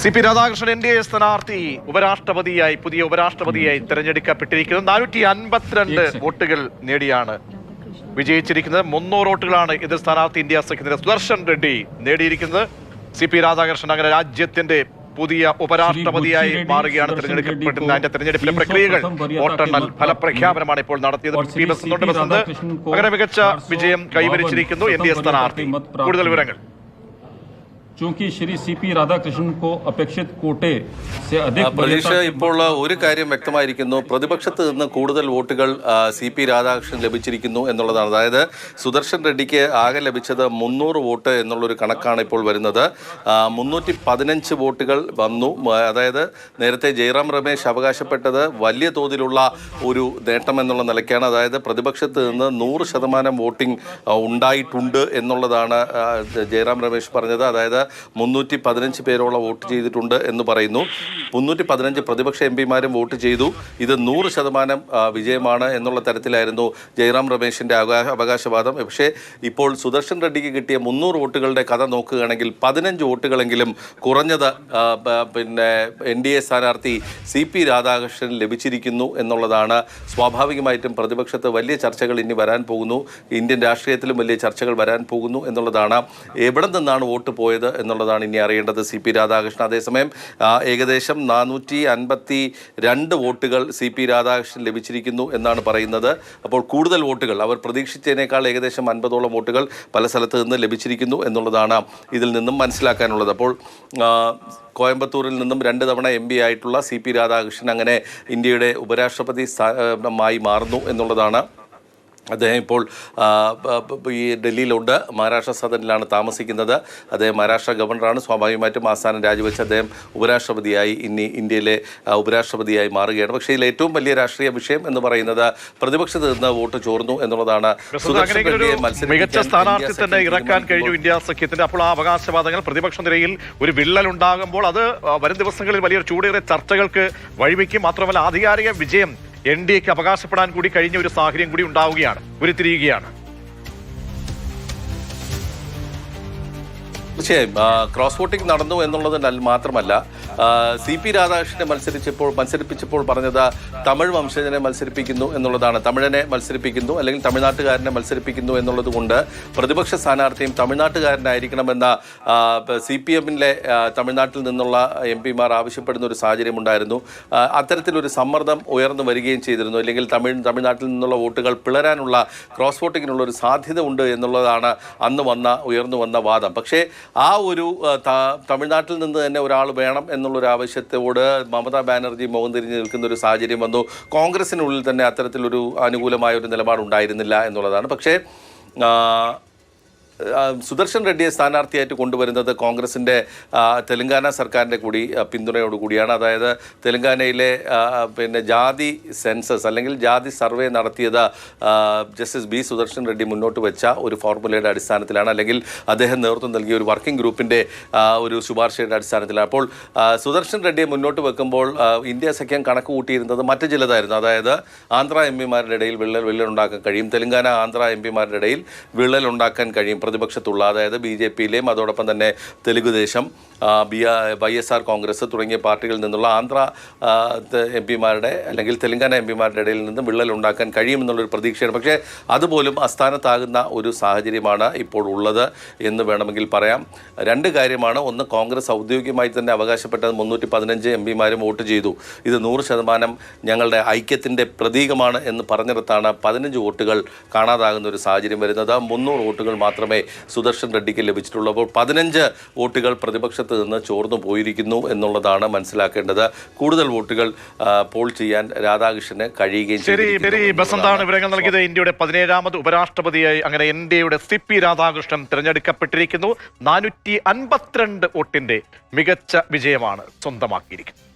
C P Radhakrishnan N D A സ്ഥാനാർത്ഥി ഉപരാഷ്ട്രപതിയായി പുതിയ ഉപരാഷ്ട്രപതിയായി തെരഞ്ഞെടുക്കപ്പെട്ടിരിക്കുന്നത് നാനൂറ്റി അൻപത്തിരണ്ട് വോട്ടുകൾ നേടിയാണ് വിജയിച്ചിരിക്കുന്നത്. മുന്നൂറ് വോട്ടുകളാണ് എതിർ സ്ഥാനാർത്ഥി ഇന്ത്യ സഖ്യത്തിന്റെ സുദർശൻ റെഡ്ഡി നേടിയിരിക്കുന്നത്. സി പി രാധാകൃഷ്ണൻ അങ്ങനെ രാജ്യത്തിന്റെ പുതിയ ഉപരാഷ്ട്രപതിയായി മാറുകയാണ് തിരഞ്ഞെടുക്കപ്പെടുന്നത് അതിന്റെ തിരഞ്ഞെടുപ്പിലെ പ്രക്രിയകൾ വോട്ടെണ്ണൽ ഫലപ്രഖ്യാപനമാണ് ഇപ്പോൾ നടത്തിയത്. പി ബസ് അങ്ങനെ മികച്ച വിജയം കൈവരിച്ചിരിക്കുന്നു എൻ ഡി എ സ്ഥാനാർത്ഥി. കൂടുതൽ വിവരങ്ങൾ. ചൂക്കി ശ്രീ സി പി രാധാകൃഷ്ണൻ കോ അപേക്ഷിത് കോട്ടെ പ്രതീക്ഷ ഇപ്പോൾ ഒരു കാര്യം വ്യക്തമായിരിക്കുന്നു. പ്രതിപക്ഷത്ത് നിന്ന് കൂടുതൽ വോട്ടുകൾ സി പി രാധാകൃഷ്ണൻ ലഭിച്ചിരിക്കുന്നു എന്നുള്ളതാണ്. അതായത് സുദർശൻ റെഡ്ഡിക്ക് ആകെ ലഭിച്ചത് മുന്നൂറ് വോട്ട് എന്നുള്ളൊരു കണക്കാണ് ഇപ്പോൾ വരുന്നത്. മുന്നൂറ്റി പതിനഞ്ച് വോട്ടുകൾ വന്നു. അതായത് നേരത്തെ ജയറാം രമേശ് അവകാശപ്പെട്ടത് വലിയ തോതിലുള്ള ഒരു നേട്ടം എന്നുള്ള നിലയ്ക്കാണ്. അതായത് പ്രതിപക്ഷത്ത് നിന്ന് നൂറ് ശതമാനം വോട്ടിംഗ് ഉണ്ടായിട്ടുണ്ട് എന്നുള്ളതാണ് ജയറാം രമേശ് പറഞ്ഞത്. അതായത് മുന്നൂറ്റി പതിനഞ്ച് പേരോളം വോട്ട് ചെയ്തിട്ടുണ്ട് എന്ന് പറയുന്നു. മുന്നൂറ്റി പതിനഞ്ച് പ്രതിപക്ഷ എം പിമാരും വോട്ട് ചെയ്തു. ഇത് നൂറ് ശതമാനം വിജയമാണ് എന്നുള്ള തരത്തിലായിരുന്നു ജയറാം രമേശിന്റെ അവകാ- അവകാശവാദം. പക്ഷേ ഇപ്പോൾ സുദർശൻ റെഡ്ഡിക്ക് കിട്ടിയ മുന്നൂറ് വോട്ടുകളുടെ കഥ നോക്കുകയാണെങ്കിൽ പതിനഞ്ച് വോട്ടുകളെങ്കിലും കുറഞ്ഞത് പിന്നെ എൻ ഡി എ സ്ഥാനാർത്ഥി സി പി രാധാകൃഷ്ണൻ ലഭിച്ചിരിക്കുന്നു എന്നുള്ളതാണ് സ്വാഭാവികമായിട്ടും പ്രതിപക്ഷത്ത് വലിയ ചർച്ചകൾ ഇനി വരാൻ പോകുന്നു. ഇന്ത്യൻ രാഷ്ട്രീയത്തിലും വലിയ ചർച്ചകൾ വരാൻ പോകുന്നു എന്നുള്ളതാണ്. എവിടെ നിന്നാണ് വോട്ട് പോയത് എന്നുള്ളതാണ് ഇനി അറിയേണ്ടത് സി പി രാധാകൃഷ്ണൻ. അതേസമയം ഏകദേശം നാനൂറ്റി അൻപത്തി രണ്ട് വോട്ടുകൾ സി പി രാധാകൃഷ്ണൻ ലഭിച്ചിരിക്കുന്നു എന്നാണ് പറയുന്നത്. അപ്പോൾ കൂടുതൽ വോട്ടുകൾ അവർ പ്രതീക്ഷിച്ചതിനേക്കാൾ ഏകദേശം അൻപതോളം വോട്ടുകൾ പല സ്ഥലത്ത് നിന്ന് ലഭിച്ചിരിക്കുന്നു എന്നുള്ളതാണ് ഇതിൽ നിന്നും മനസ്സിലാക്കാനുള്ളത്. അപ്പോൾ കോയമ്പത്തൂരിൽ നിന്നും രണ്ട് തവണ എം പി ആയിട്ടുള്ള സി പി രാധാകൃഷ്ണൻ അങ്ങനെ ഇന്ത്യയുടെ ഉപരാഷ്ട്രപതി സ്ഥാനമായി മായി മാറുന്നു എന്നുള്ളതാണ് അദ്ദേഹം ഇപ്പോൾ ഈ ഡൽഹിയിലുണ്ട്. മഹാരാഷ്ട്ര സദനിലാണ് താമസിക്കുന്നത്. അദ്ദേഹം മഹാരാഷ്ട്ര ഗവർണറാണ്. സ്വാഭാവികമായിട്ടും ആസ്ഥാനം രാജിവെച്ച് അദ്ദേഹം ഉപരാഷ്ട്രപതിയായി ഇനി ഇന്ത്യയിലെ ഉപരാഷ്ട്രപതിയായി മാറുകയാണ്. പക്ഷേ ഇതിൽ ഏറ്റവും വലിയ രാഷ്ട്രീയ വിഷയം എന്ന് പറയുന്നത് പ്രതിപക്ഷത്ത് നിന്ന് വോട്ട് ചോർന്നു എന്നുള്ളതാണ്. മികച്ച സ്ഥാനാർത്ഥി തന്നെ ഇറക്കാൻ കഴിഞ്ഞു ഇന്ത്യ സഖ്യത്തിന്റെ അപ്പോൾ ആ അവകാശവാദങ്ങൾ പ്രതിപക്ഷ നിരയിൽ ഒരു വിള്ളൽ ഉണ്ടാകുമ്പോൾ അത് വരും ദിവസങ്ങളിൽ വലിയൊരു ചൂടേറിയ ചർച്ചകൾക്ക് വഴിവെക്കും. മാത്രമല്ല ആധികാരിക വിജയം എൻ ഡി എക്ക് അവകാശപ്പെടാൻ കൂടി കഴിഞ്ഞ ഒരു സാഹചര്യം കൂടി ഉണ്ടാവുകയാണ് ഉരുത്തിരിയുകയാണ്. തീർച്ചയായും ക്രോസ് വോട്ടിംഗ് നടന്നു എന്നുള്ളത് മാത്രമല്ല സി പി രാധാകൃഷ്ണനെ മത്സരിച്ചപ്പോൾ മത്സരിപ്പിച്ചപ്പോൾ പറഞ്ഞത് തമിഴ് വംശജനെ മത്സരിപ്പിക്കുന്നു എന്നുള്ളതാണ്. തമിഴനെ മത്സരിപ്പിക്കുന്നു അല്ലെങ്കിൽ തമിഴ്നാട്ടുകാരനെ മത്സരിപ്പിക്കുന്നു എന്നുള്ളത് കൊണ്ട് പ്രതിപക്ഷ സ്ഥാനാർത്ഥിയും തമിഴ്നാട്ടുകാരനായിരിക്കണമെന്ന സി പി എമ്മിലെ തമിഴ്നാട്ടിൽ നിന്നുള്ള എം പിമാർ ആവശ്യപ്പെടുന്ന ഒരു സാഹചര്യം ഉണ്ടായിരുന്നു അത്തരത്തിലൊരു സമ്മർദ്ദം ഉയർന്നു വരികയും ചെയ്തിരുന്നു. അല്ലെങ്കിൽ തമിഴ് തമിഴ്നാട്ടിൽ നിന്നുള്ള വോട്ടുകൾ പിളരാനുള്ള ക്രോസ് വോട്ടിങ്ങിനുള്ള ഒരു സാധ്യത ഉണ്ട് എന്നുള്ളതാണ് അന്ന് വന്ന ഉയർന്നു വന്ന വാദം. പക്ഷേ ആ ഒരു തമിഴ്നാട്ടിൽ നിന്ന് തന്നെ ഒരാൾ വേണം എന്നുള്ളൊരു ആവശ്യത്തോട് മമതാ ബാനർജി മുഖം തിരിഞ്ഞ് നിൽക്കുന്ന ഒരു സാഹചര്യം വന്നു. കോൺഗ്രസിനുള്ളിൽ തന്നെ അത്തരത്തിലൊരു അനുകൂലമായ ഒരു നിലപാടുണ്ടായിരുന്നില്ല എന്നുള്ളതാണ്. പക്ഷേ സുദർശൻ റെഡ്ഡിയെ സ്ഥാനാർത്ഥിയായിട്ട് കൊണ്ടുവരുന്നത് കോൺഗ്രസിന്റെ തെലങ്കാന സർക്കാരിന്റെ കൂടി പിന്തുണയോടുകൂടിയാണ് അതായത് തെലങ്കാനയിലെ പിന്നെ ജാതി സെൻസസ് അല്ലെങ്കിൽ ജാതി സർവേ നടത്തിയത് ജസ്റ്റിസ് ബി സുദർശൻ റെഡ്ഡി മുന്നോട്ട് വെച്ച ഒരു ഫോർമുലയുടെ അടിസ്ഥാനത്തിലാണ്. അല്ലെങ്കിൽ അദ്ദേഹം നേതൃത്വം നൽകിയ ഒരു വർക്കിംഗ് ഗ്രൂപ്പിന്റെ ഒരു ശുപാർശയുടെ അടിസ്ഥാനത്തിലാണ്. അപ്പോൾ സുദർശൻ റെഡ്ഡിയെ മുന്നോട്ട് വെക്കുമ്പോൾ ഇന്ത്യ സഖ്യം കണക്ക് കൂട്ടിയിരുന്നത് മറ്റ് ചിലതായിരുന്നു. അതായത് ആന്ധ്ര എം പിമാരുടെ ഇടയിൽ വിള്ളൽ ഉണ്ടാക്കാൻ കഴിയും. തെലങ്കാന ആന്ധ്ര എം പിമാരുടെ ഇടയിൽ വിള്ളലുണ്ടാക്കാൻ കഴിയും. പ്രതിപക്ഷത്തുള്ള അതായത് ബി ജെ പിയിലെയും അതോടൊപ്പം തന്നെ Telugu Desam B Y S R Congress തുടങ്ങിയ പാർട്ടികളിൽ നിന്നുള്ള ആന്ധ്ര എം പിമാരുടെ അല്ലെങ്കിൽ തെലങ്കാന എം പിമാരുടെ ഇടയിൽ നിന്നും വിള്ളൽ ഉണ്ടാക്കാൻ കഴിയുമെന്നുള്ളൊരു പ്രതീക്ഷയാണ്. പക്ഷേ അതുപോലും അസ്ഥാനത്താകുന്ന ഒരു സാഹചര്യമാണ് ഇപ്പോൾ ഉള്ളത് എന്ന് വേണമെങ്കിൽ പറയാം. രണ്ട് കാര്യമാണ്. ഒന്ന് കോൺഗ്രസ് ഔദ്യോഗികമായി തന്നെ അവകാശപ്പെട്ടത് മുന്നൂറ്റി പതിനഞ്ച് എം പിമാരും വോട്ട് ചെയ്തു. ഇത് നൂറ് ശതമാനം ഞങ്ങളുടെ ഐക്യത്തിന്റെ പ്രതീകമാണ് എന്ന് പറഞ്ഞിടത്താണ് പതിനഞ്ച് വോട്ടുകൾ കാണാതാകുന്ന ഒരു സാഹചര്യം വരുന്നത്. മുന്നൂറ് വോട്ടുകൾ മാത്രമേ സുദർശൻ റെഡ്ഡിക്ക് ലഭിച്ചിട്ടുള്ളൂ. അപ്പോൾ പതിനഞ്ച് വോട്ടുകൾ പ്രതിപക്ഷത്ത് നിന്ന് ചോർന്നു പോയിരിക്കുന്നു എന്നുള്ളതാണ് മനസ്സിലാക്കേണ്ടത്. കൂടുതൽ വോട്ടുകൾ പോൾ ചെയ്യാൻ രാധാകൃഷ്ണന് കഴിയുകയും ബസന്താണ്. വിവരങ്ങൾ നൽകിയത്. ഇന്ത്യയുടെ പതിനേഴാമത് ഉപരാഷ്ട്രപതിയായി അങ്ങനെ ഇന്ത്യയുടെ സി പി രാധാകൃഷ്ണൻ തിരഞ്ഞെടുക്കപ്പെട്ടിരിക്കുന്നു. നാനൂറ്റി അൻപത്തിരണ്ട് വോട്ടിന്റെ മികച്ച വിജയമാണ് സ്വന്തമാക്കിയിരിക്കുന്നത്.